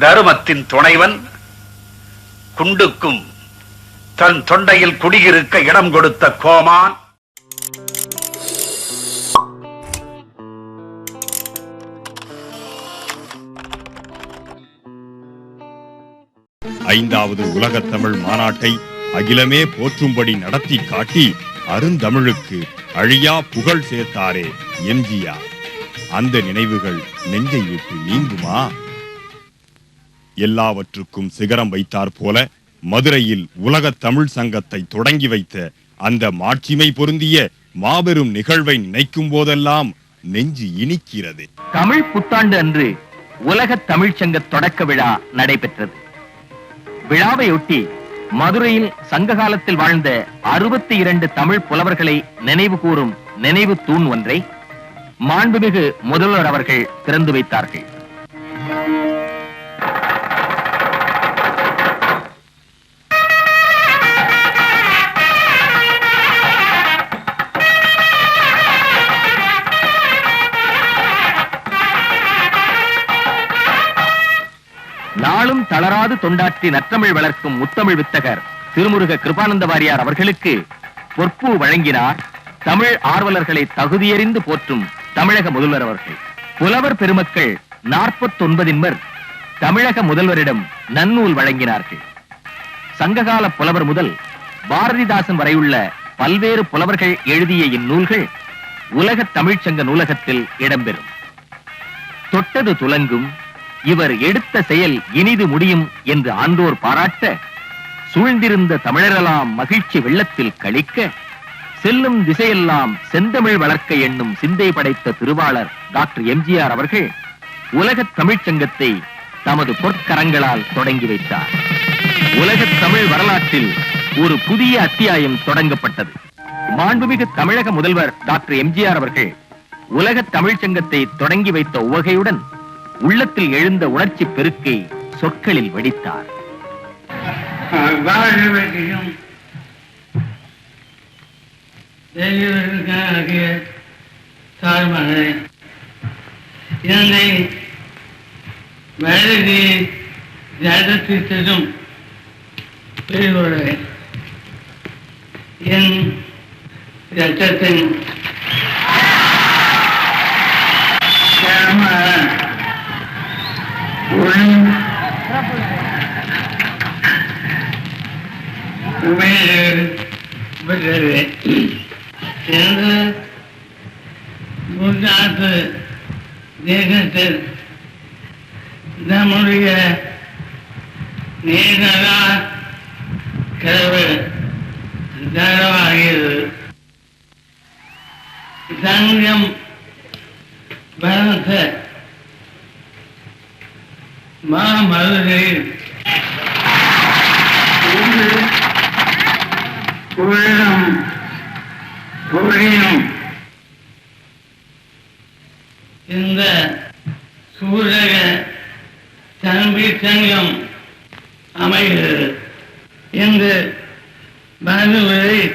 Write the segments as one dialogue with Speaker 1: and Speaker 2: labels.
Speaker 1: தருமத்தின் துணைவன் குண்டுக்கும் தன் தொண்டையில் குடியிருக்க இடம் கொடுத்த கோமான்.
Speaker 2: ஐந்தாவது உலகத்தமிழ் மாநாட்டை அகிலமே போற்றும்படி நடத்தி காட்டி அருந்தமிழுக்கு அழியா புகழ் சேர்த்தாரே எம்ஜிஆர். அந்த நினைவுகள் நெஞ்சை விட்டு நீங்குமா? எல்லாவற்றுக்கும் சிகரம் வைத்தார் போல மதுரையில் உலகத் தமிழ் சங்கத்தை தொடங்கி வைத்த அந்த மாட்சிமை பொருந்திய மாபெரும் நிகழ்வை நினைக்கும் போதெல்லாம் நெஞ்சு இனிக்கிறது.
Speaker 3: தமிழ் புத்தாண்டு அன்று உலக தமிழ்ச்சங்க தொடக்க விழா நடைபெற்றது. விழாவையொட்டி மதுரையில் சங்க காலத்தில் வாழ்ந்த அறுபத்தி இரண்டு தமிழ் புலவர்களை நினைவு கூறும் நினைவு தூண் ஒன்றை மாண்புமிகு முதல்வர் அவர்கள் திறந்து வைத்தார்கள். நாளும் தளராது தொண்டாற்றி நற்றமிழ் வளர்க்கும் முத்தமிழ் வித்தகர் திருமுருக கிருபானந்த வாரியார் அவர்களுக்கு பொற்பு வழங்கினார். தமிழ் ஆர்வலர்களை தகுதியறிந்து போற்றும் தமிழக முதல்வர் அவர்கள். புலவர் பெருமக்கள் நாற்பத்தொன்பதின்மர் தமிழக முதல்வரிடம் நன்னூல் வழங்கினார்கள். சங்ககால புலவர் முதல் பாரதிதாசன் வரையுள்ள பல்வேறு புலவர்கள் எழுதிய இந்நூல்கள் உலக தமிழ்ச்சங்க நூலகத்தில் இடம்பெறும். தொட்டது துலங்கும் இவர் எடுத்த செயல் இனிது முடியும் என்று ஆண்டோர் பாராட்ட சூழ்ந்திருந்த தமிழரெல்லாம் மகிழ்ச்சி வெள்ளத்தில் கழிக்க செல்லும் திசையெல்லாம் செந்தமிழ் வளர்க்க எண்ணும் சிந்தை படைத்த திருவாளர் டாக்டர் எம்ஜிஆர் அவர்கள் உலகத் தமிழ்ச்சங்கத்தை தமது பொற்கரங்களால் தொடங்கி வைத்தார். உலகத் தமிழ் வரலாற்றில் ஒரு புதிய அத்தியாயம் தொடங்கப்பட்டது. மாண்புமிகு தமிழக முதல்வர் டாக்டர் எம்ஜிஆர் அவர்கள் உலகத் தமிழ்ச்சங்கத்தை தொடங்கி வைத்த உவகையுடன் உள்ளத்தில் எழுந்த உணர்ச்சி பெருக்கை சொற்களில் வடித்தார்.
Speaker 4: வாழ்வதையும் என்னை வயது என் ரத்தத்தின் பெற்றது எந்த முன்னாட்டு தேசத்தில் நம்முடைய நீர்களா கதவு தரவாகிறது சங்கம் பலத்த மாமதுரையில் உள்ளம் புரியும் இந்த சூரக தம்பி சங்கம் அமைகிறது. இந்த மனுவை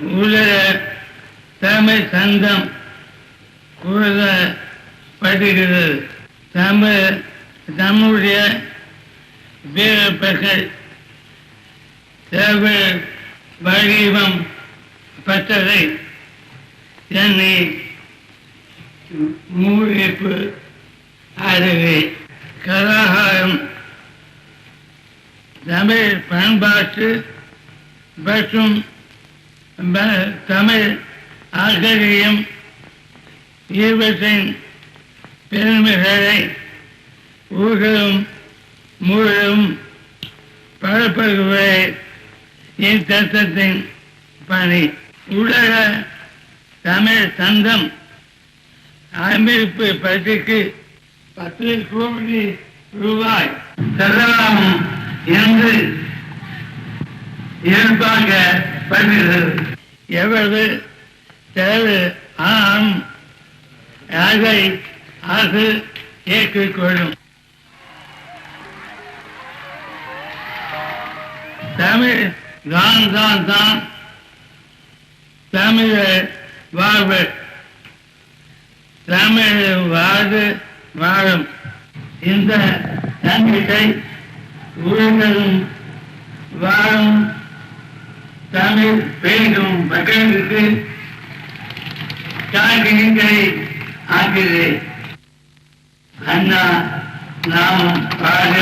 Speaker 4: உலக தமிழ் சங்கம் கூறப்படுகிறது தமிழ் நம்முடைய வீரப்பர்கள் தேவை வடிவம் பெற்றதை என்னை மூழிப்பு அருகே கலாகாரம் தமிழ் பண்பாட்டு மற்றும் ப- தமிழ் ஆசிரியம் இவற்றின் பெருமைகளை ஊர்களும் முழுதும் பரப்புகிறே இத்திட்டத்தின் பணி. உலக தமிழ் சங்கம் அமைப்பு பற்றிக்கு பத்து கோடி ரூபாய் செலவாகும் என்று எதிர்பார்க்கப்படுகிறது. எவ்வளவு செலவு ஆம் அதை அரசு ஏற்றுக்கொள்ளும். தமிழ் தான் தான் தான் தமிழ வாழ்வு. தமிழ் வாழ்வு வாழும். இந்த தமிழை உலகம் வாழும் தமிழ் பேசும் மக்களுக்கு காட்டுகின்றே ஆகிறது அண்ணா நாம் பாட